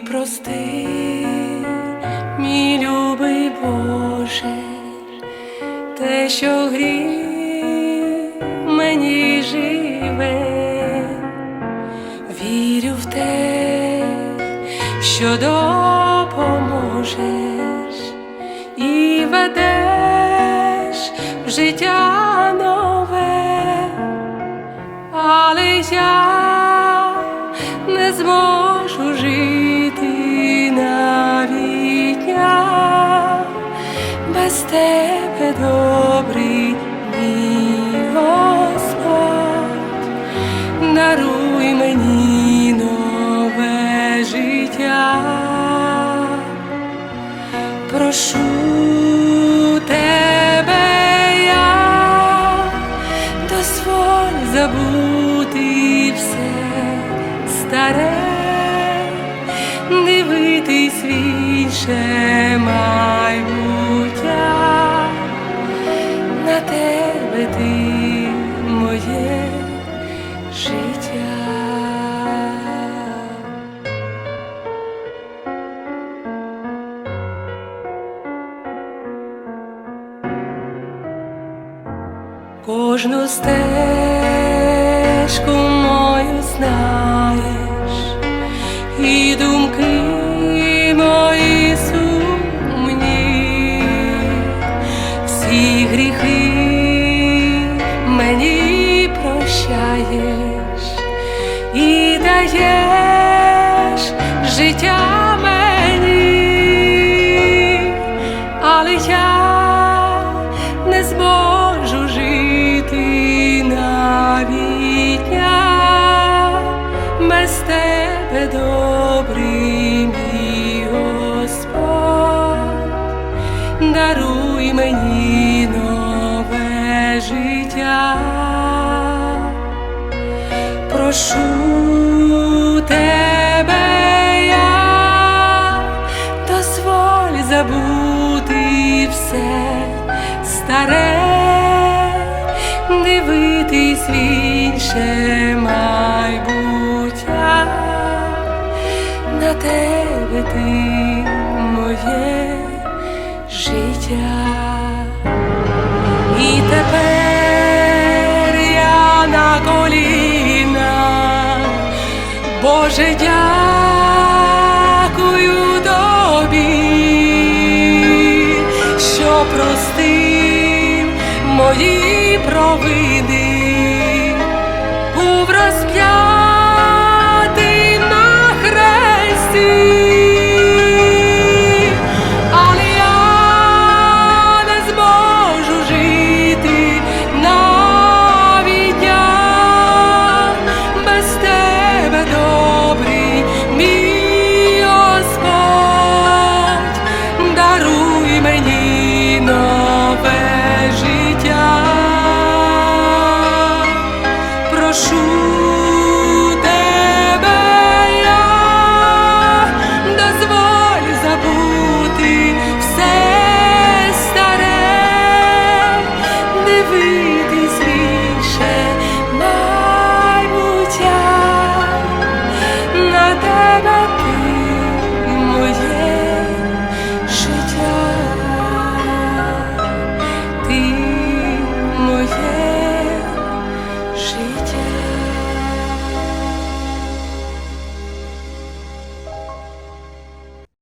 прости, мій любий Боже, те, що гріх мені живе, вірю в те, що допоможеш і ведеш в життя нове, але я без тебе добрий мій Господь, даруй мені нове життя, прошу тебе я, дозволь забути все старе, дивитись в інше майбуття, Кожну стежку мою знаєш, і думки мої сумні, всі гріхи мені прощаєш. І даєш життя мені, але я добрий Господь, даруй мені нове життя, прошу тебе я, дозволь забути все старе, дивитись в інше майбуття, на тебе ти моє життя. І тепер я на колінах, Боже, дякую тобі, що простив мої провини,